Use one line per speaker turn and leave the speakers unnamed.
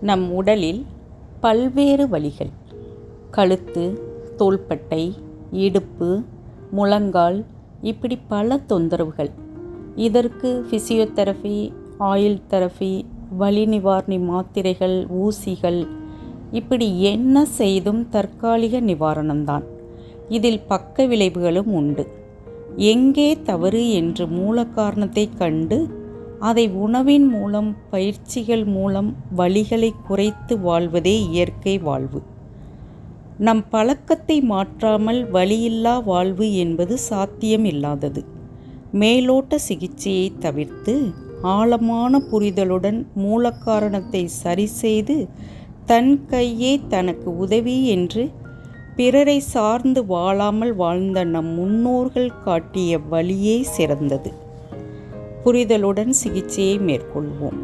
நம் உடலில் பல்வேறு வலிகள் கழுத்து தோள்பட்டை இடுப்பு முழங்கால் இப்படி பல தொந்தரவுகள். இதற்கு ஃபிசியோதெரபி ஆயில் தெரபி வலி நிவாரணி மாத்திரைகள் ஊசிகள் இப்படி என்ன செய்தும் தற்காலிக நிவாரணம்தான். இதில் பக்க விளைவுகளும் உண்டு. எங்கே தவறு என்று மூல காரணத்தை கண்டு அதை உணவின் மூலம் பயிற்சிகள் மூலம் வழிகளை குறைத்து வாழ்வதே இயற்கை வாழ்வு. நம் பழக்கத்தை மாற்றாமல் வழியில்லா வாழ்வு என்பது சாத்தியம் இல்லாதது மேலோட்ட சிகிச்சையை தவிர்த்து ஆழமான புரிதலுடன் மூலக்காரணத்தை சரிசெய்து தன் கையே தனக்கு உதவி என்று பிறரை சார்ந்து வாழாமல் வாழ்ந்த நம் முன்னோர்கள் காட்டிய வழியே சிறந்தது. புரிதலுடன் சிகிச்சையை மேற்கொள்வோம்.